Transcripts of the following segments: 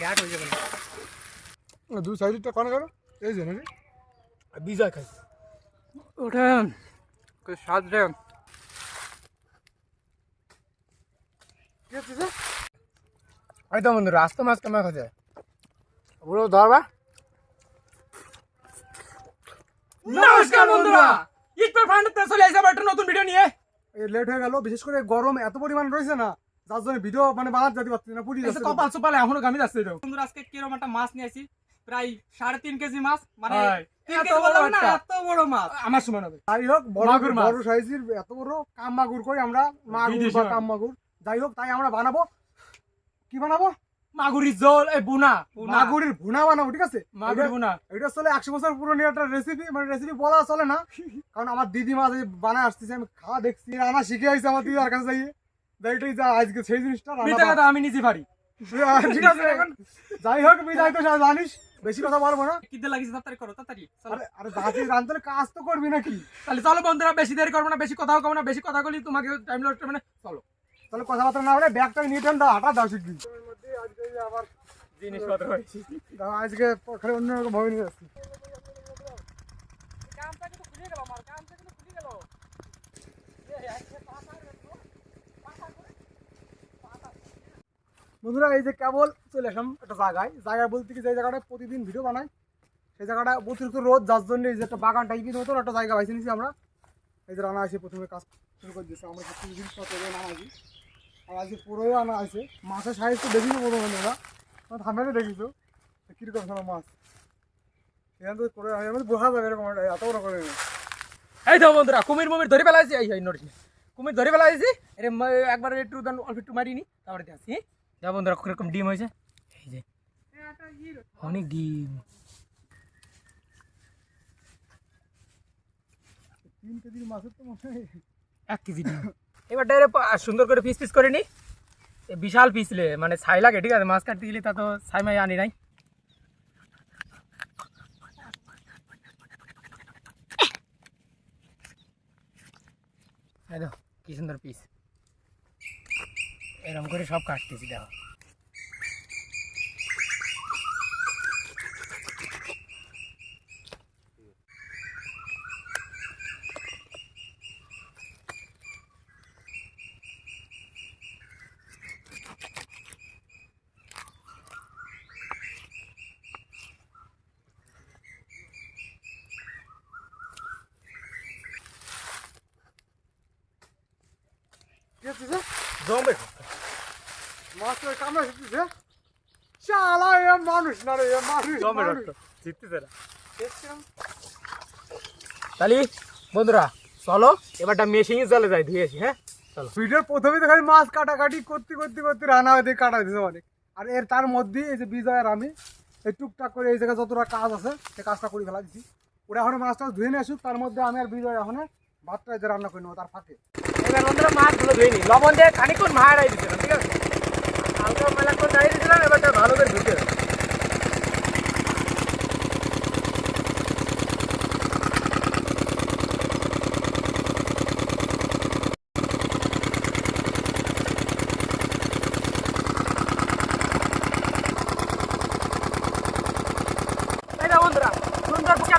গ্যাট হয়ে যাবে না। দু সাইডটা কোন করো এই যে নাকি? খাই। স্বাদ তো বন্ধু রাস্তা মাছ কেমন খাচ্ছে পুরো ধরবা। নমস্কার বন্ধুরা। ইটপার ফান্ডতে চলে এসে আবার একটা নতুন ভিডিও নিয়ে। লেট হয়ে গেল বিশেষ করে গরম এত পরিমাণ রয়েছে না। যার জন্য ভিডিও মানে বানাতে যেতে পারছি না পুরি যাচ্ছে কপাল সুপালে এখনও গামি যাচ্ছে এটা বন্ধুরা আজকে কীরকম একটা মাছ নিয়ে আসি? প্রায় সাড়ে তিন কেজি মাছ মানে আমার সমান হবে। যাই হোক বড় বড় সাইজের এত বড় কাম কই আমরা? মাগুর বা মাছ। যাই হোক তাই আমরা বানাবো। কি বানাবো? মাগুরি জল এই বুনা মাগুরের ভুনা বানাবো ঠিক আছে? মাগুরি এটা চলে একশো বছর পুরনো একটা রেসিপি মানে রেসিপি বলা চলে না। কারণ আমার দিদি মা যে বানায় আসতেছে আমি খাওয়া দেখছি রান্না শিখে আসছে আমার দিদি আর কাছে যাইয়ে। যা আজকে সেই জিনিসটা মিথ্যা কথা আমি নিজে পারি। ঠিক আছে যাই হোক বিদায় তো জানিস বেশি কথা বলব না। কিনতে লাগিয়েছে তাড়াতাড়ি করো তাড়াতাড়ি। আরে আরে দাঁতি রান্ধতে কাজ তো করবি নাকি? তাহলে চলো বন্ধুরা বেশি দেরি করব না বেশি কথাও কমো না বেশি কথা বলি তোমাকে টাইম লস করবে না। চলো। তাহলে কথাবার্তা না বলে ব্যাগটা নিয়ে ঠান্ডা হাঁটা দাও শিখবি আজকে আবার জিনিসপত্র হয়েছে। দাও, আজকে খালি অন্যরকম ভাবে নিয়ে যাচ্ছি। বন্ধুরা, এই যে কেবল চলে আসলাম একটা জায়গায়। জায়গা বলতে কি, যে জায়গাটায় প্রতিদিন ভিডিও বানাই। সেই জায়গাটা অতিরিক্ত রোদ, যার জন্য এই যে একটা বাগান টাইপের মতো একটা জায়গা বাইছে নিয়েছি আমরা। এই যে রান্না আছে, প্রথমে কাজ শুরু করে দিয়েছে। আমরা কিছু জিনিসপত্র আছি আর আজকে পুরোই আনা আছে। মাছের সাইজ তো দেখিছো প্রথমে আমরা থামে দেখিছো। কীরকম ছিল মাছ? এত এই কুমির ধরে ফেলাইছি। এই এই কুমির ধরে এর ম- একবার একটু অল্প একটু মারিনি। তারপরে আসি যা বন্ধুরা, কীরকম ডিম হয়েছে? এই যে, অনেক ডিম। এক কেজি ডিম। এবার ডাইরেক্ট সুন্দর করে পিস পিস করে নি। বিশাল পিস লে মানে ছাই লাগে, ঠিক আছে? মাছ কাটতে গেলে তা তো ছাই মাই আনি নাই। কি সুন্দর পিস এরকম করে সব কাটতেছি দেখো। কি জমবে কামড়া শিখতেছে শালা এ মানুষ না রে এ মানুষ জমবে মানুষ। জিততেছে না। তাহলে বন্ধুরা চলো এবারটা মেশিনে চলে যাই ধুয়ে আসি হ্যাঁ? চলো। ভিডিওর প্রথমে তো খালি মাছ কাটাকাটি করতে করতে করতে রান্না হয়ে কাটা দিতে অনেক। আর এর তার মধ্যে এই যে বিজয় আর আমি এই টুকটাক করে এই জায়গায় যতটা কাজ আছে সে কাজটা করে ফেলা দিচ্ছি ওরা এখন মাছটা ধুয়ে নিয়ে আসুক তার মধ্যে আমি আর বিজয় এখন ভাতটা যে রান্না করে নেব তার ফাঁকে। এবার বন্ধুরা মাছগুলো ধুয়ে নি। লবণ দিয়ে খানিকক্ষণ দিচ্ছিলাম ঠিক আছে? হালকা মেলা করে দাঁড়িয়ে দিয়েছিলাম এবারটা ভালো করে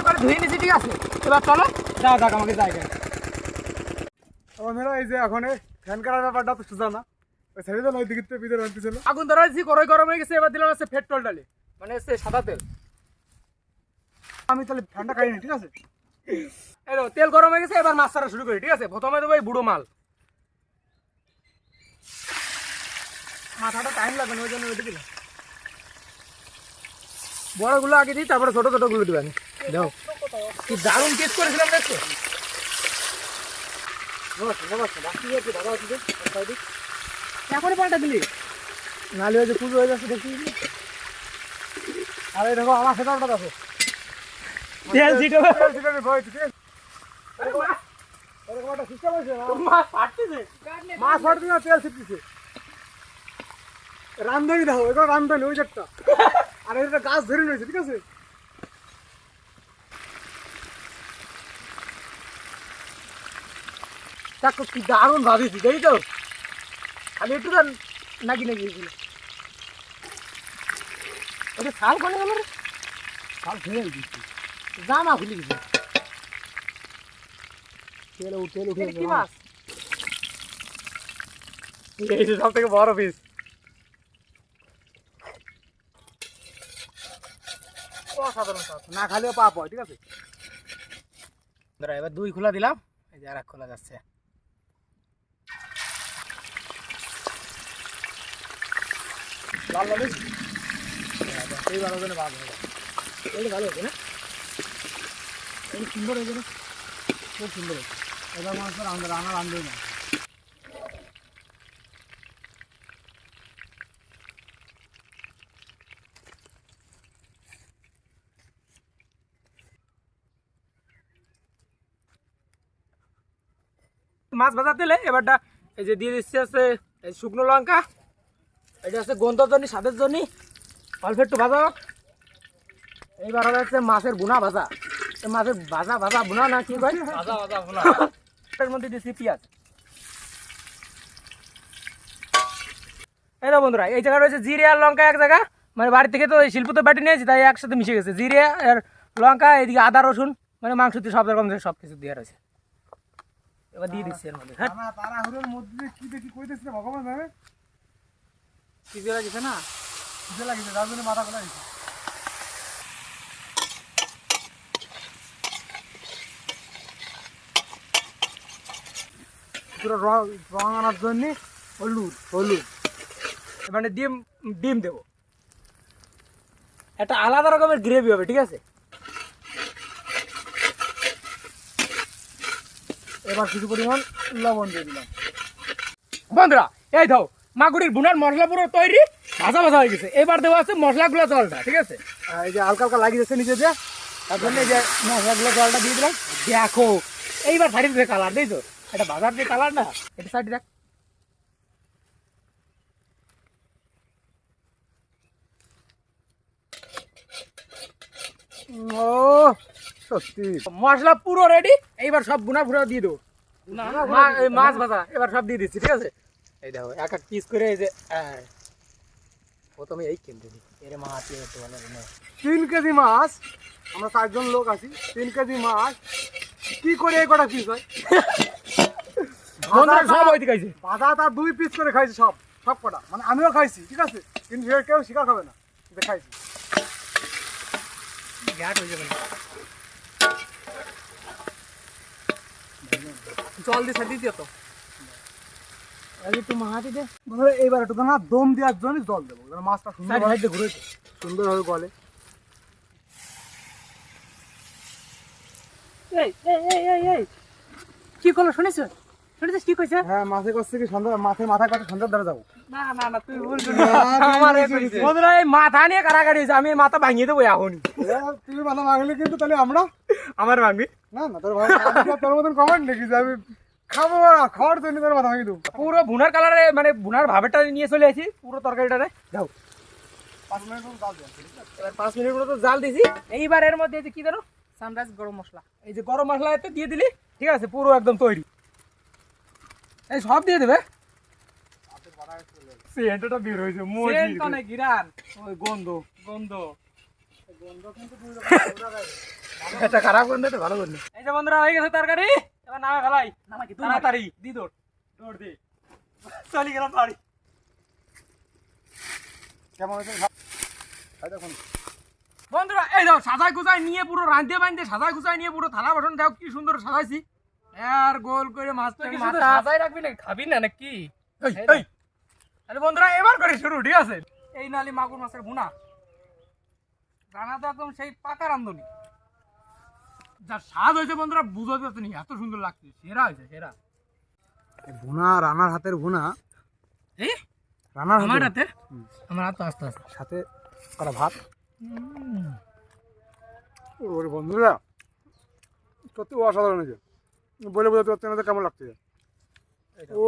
করে ধুয়ে নিয়েছি ঠিক আছে? এবার চলো যাও যাক আমাকে জায়গায়। বন্ধুরা, এই যে এখন ফ্যান করার ব্যাপারটা তো সোজা না ছেড়ে দিল দিকে ভিতরে আনতেছিল। আগুন ধরা দিয়েছি গরম হয়ে গেছে এবার দিলাম হচ্ছে পেট্রোল ডালি মানে হচ্ছে সাদা তেল। আমি তাহলে ফ্যানটা খাইনি ঠিক আছে? তেল গরম হয়ে গেছে এবার মাছ ছাড়া শুরু করি ঠিক আছে? প্রথমে দেবো এই বুড়ো মাল। মাথাটা টাইম লাগবে না ওই জন্য ওইটা দিলাম বড়গুলো আগে দিই তারপরে ছোট ছোটগুলো দিবেন দেখো কি দারুণ পিস করেছিলাম দেখছ এখন পাল্টা দিলি? নালে যে পুজো হয়ে যাচ্ছে দেখি। আর দেখো আমার সেটাটা দেখো। তেল ছিটে তেল ভয়, ঠিক দেখো এগুলো ওই আর এটা গাছ ধরে রয়েছে ঠিক আছে? দেখো কি দারুণ ভাবিছি দেখি তো? খালি একটু দেন নাকি নাকি এগুলো। এটা শাল কোনে গেল রে। শাল ফেলে দিচ্ছি। জামা খুলে গেছে। তেল উঠে উঠে কি মাছ? এই যে সব থেকে বড় পিস অসাধারণ স্বাদ না খালিও পাপ হয় ঠিক আছে? এবার দুই খোলা দিলাম। এই যে আর এক খোলা যাচ্ছে। লাল লাল বেশি। এইবার ওখানে ভালো হবে এটা ভালো হবে না এই সুন্দর হয়েছে না খুব সুন্দর হয়েছে এবার মনে হচ্ছে রান্না রান্না রান্ধবেই না মাছ ভাজা তেলে এবারটা এই যে দিয়ে দিচ্ছি আছে এই শুকনো লঙ্কা এটা আছে গন্ধর জন্য স্বাদের জন্য অল্প একটু ভাজা হোক। এইবার হবে হচ্ছে মাছের বুনা ভাজা। মাছের ভাজা ভাজা বুনা না কি কয়? ভাজা ভাজা ভোলা এর মধ্যে দিচ্ছি পেঁয়াজ। এই না বন্ধুরা এই জায়গা রয়েছে জিরে আর লঙ্কা এক জায়গা। মানে বাড়ি থেকে তো এই শিল্পতে বাটি নিয়েছি তাই একসাথে মিশে গেছে। জিরে আর লঙ্কা এদিকে আদা রসুন মানে মাংস দিয়ে সব রকম সব কিছু দিয়ে রয়েছে। এবার দিয়ে দিচ্ছি এর মধ্যে। হ্যাঁ। তারা মধ্যে কি দেখি কইতেছিল ভগবান রং আনার জন্য হলুদ হলুদ। মানে ডিম ডিম দেবো। একটা আলাদা রকমের গ্রেভি হবে, ঠিক আছে? এবার কিছু পরিমাণ লবণ দিয়ে দিলাম। বন্ধুরা, এই দাও মাগুরির বুনার মশলা পুরো তৈরি ভাজা ভাজা হয়ে গেছে। এবার দেওয়া আছে মশলাগুলো জলটা ঠিক আছে? এই যে হালকা হালকা লাগিয়ে যাচ্ছে নিচে দিয়ে। তার জন্য এই যে মশলাগুলো জলটা দিয়ে দিলাম। দেখো এইবার শাড়ি দিয়ে কালার দিই তো এটা বাজার দিয়ে কালার না? এটা শাড়ি দেখ। ও সত্যি। মশলা পুরো রেডি এইবার সব বুনা ফুনা দিয়ে দেবো মাছ ভাজা এবার সব দিয়ে দিচ্ছি ঠিক আছে? এই দেখো এক এক পিস করে এই যে প্রথমে এই কিনতে দিই। এর মাছ তিন কেজি মাছ আমরা চারজন লোক আছি তিন কেজি মাছ। কি করে এই কটা পিস হয়? সব তার দুই পিস করে খাইছি সব সব কটা। মানে আমিও খাইছি ঠিক আছে? কিন্তু সে কেউ শিকার খাবে না খাইছি। গ্যাট হয়ে যাবে জল দিয়ে দিও তো। একটু মাহাতি দে। বন্ধুরা এইবার একটু না দম দেওয়ার জন্য জল দেবো। যেন মাছটা সুন্দর সাইড সাইড ঘুরে সুন্দরভাবে গলে। এই এই এই এই এই। কি করল শুনেছ? শুনেছিস কি কইছে? হ্যাঁ সন্ধ্যা যাব। না না না তুই ভুল আমার বন্ধুরা এই মাথা নিয়ে কারাকারি হয়েছে আমি মাথা ভাঙিয়ে দেবো এখন তুমি মাথা মাগলে কিন্তু তাহলে আমরা? আমার ভাঙবি? না না তোর ভাই তোর মতন কমেন্ট লিখি যে আমি খাব না খাওয়ার জন্য তোর মাথা ভাঙি দেবো। পুরো ভুনার কালারে মানে ভুনার ভাবেটা নিয়ে চলে আসি পুরো তরকারিটারে যাও। পাঁচ মিনিট মতো এবার পাঁচ মিনিট মতো জাল দিছি। এইবার এর মধ্যে কি জানো? সানরাইজ গরম মশলা। এই যে গরম মশলা এতে দিয়ে দিলি ঠিক আছে পুরো একদম তৈরি। এই সব দিয়ে দেবে? সেন্টটা বের হয়েছে সেন্ট তো গিরান। ওই গন্ধ গন্ধ। এটা খারাপ গন্ধ এটা ভালো গন্ধ। এই যে বন্ধুরা হয়ে গেছে তরকারি। নামে ফেলাই। নামাকি তাড়াতাড়ি। দি দৌড়। দৌড় দে। চলি গেলাম বাড়ি। কেমন হয়েছে দেখুন। বন্ধুরা এই দাও সাজাই গুজাই নিয়ে পুরো রাঁধতে বাঁধতে সাজাই গুজাই নিয়ে পুরো থালা বাসন দাও কি সুন্দর সাজাইছি। আর গোল করে মাছ সাজাই রাখবি না খাবি না নাকি? এই, এই। তাহলে বন্ধুরা এবার করে শুরু ঠিক আছে? এই নালি মাগুর মাছের ভুনা। রান্না তো একদম সেই পাকা রান্ধনি যা স্বাদ হয়েছে বন্ধুরা বুঝতে পারছি এত সুন্দর লাগছে সেরা হয়েছে সেরা। ভুনা রানার হাতের ভুনা। এই রানার আমার হাতে আমার হাত আস্তে আস্তে। সাথে করা ভাত। ওরে বন্ধুরা সত্যি অসাধারণ হয়েছে। বলে বোঝাতে পারছি না কেমন লাগছে। ও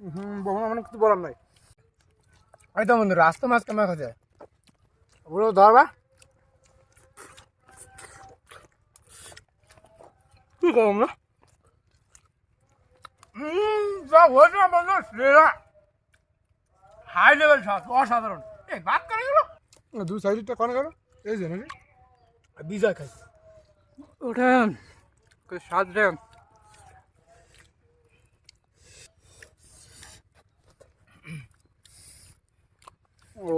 হুম বহু মানে কিছু বলার নাই। তো বন্ধুরা আস্তে মাছ কেমন খাচ্ছে ওগুলো ধরবা। কি কম না হুম যা হয়েছে বন্ধু সেরা। হাই লেভেল স্বাদ অসাধারণ। এই ভাত করে গেল দুই সাইডটা কোন গেল? এই যে নাকি? বিজয় খাই। ওটা স্বাদ রে। ও।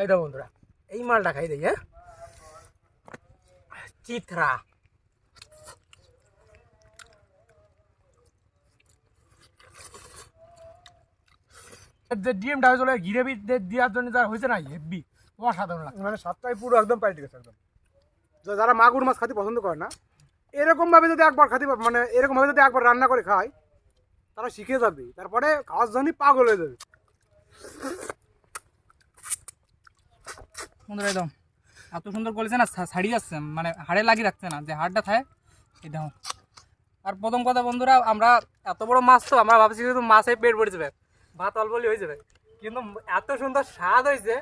এই দাও বন্ধুরা এই মালটা খাই দেখি হ্যাঁ? চিত্রা যে ডিমটা হয়েছিল গিরেবি দেওয়ার জন্য যা হয়েছে না হেভি অসাধারণ লাগে মানে স্বাদটাই পুরো একদম পাল্টে গেছে একদম। যারা মাগুর মাছ খেতে পছন্দ করে না এরকম ভাবে যদি একবার খাতে মানে এরকম ভাবে যদি একবার রান্না করে খায় তারা শিখে যাবে। তারপরে খাওয়ার জন্যই পাগল হয়ে যাবে। বন্ধুরা একদম এত সুন্দর করেছে না ছা- ছাড়িয়ে যাচ্ছে মানে হাড়ে লাগিয়ে রাখছে না যে হাড়টা থাকে এই দেখো। আর প্রথম কথা বন্ধুরা আমরা এত বড় মাছ তো আমরা ভাবছি কিন্তু মাছে পেট পড়ে যাবে ভাত অল্প হয়ে যাবে। কিন্তু এত সুন্দর স্বাদ হয়েছে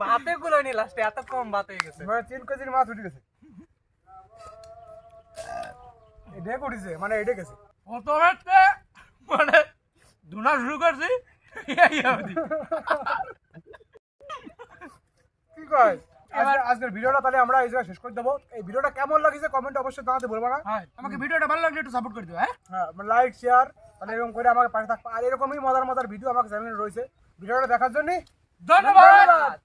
ভাতে গুলো নি লাস্টে এত কম ভাত হয়ে গেছে। মানে তিন কেজির মাছ উঠে গেছে। এটা করেছে মানে এটা গেছে প্রথমে মানে ধুনা শুরু করছি কি কয়? আজকে- আজকের ভিডিওটা তাহলে আমরা এই জায়গায় শেষ করে দেবো। এই ভিডিওটা কেমন লাগছে কমেন্ট অবশ্যই জানাতে বলব না। হ্যাঁ আমাকে ভিডিওটা ভালো লাগলে একটু সাপোর্ট করে দিও হ্যাঁ? হ্যাঁ লাইক শেয়ার তাহলে এরকম করে আমাকে পাশে থাকব আর এরকমই মজার মজার ভিডিও আমার চ্যানেলে রয়েছে। ভিডিওটা দেখার জন্য ধন্যবাদ!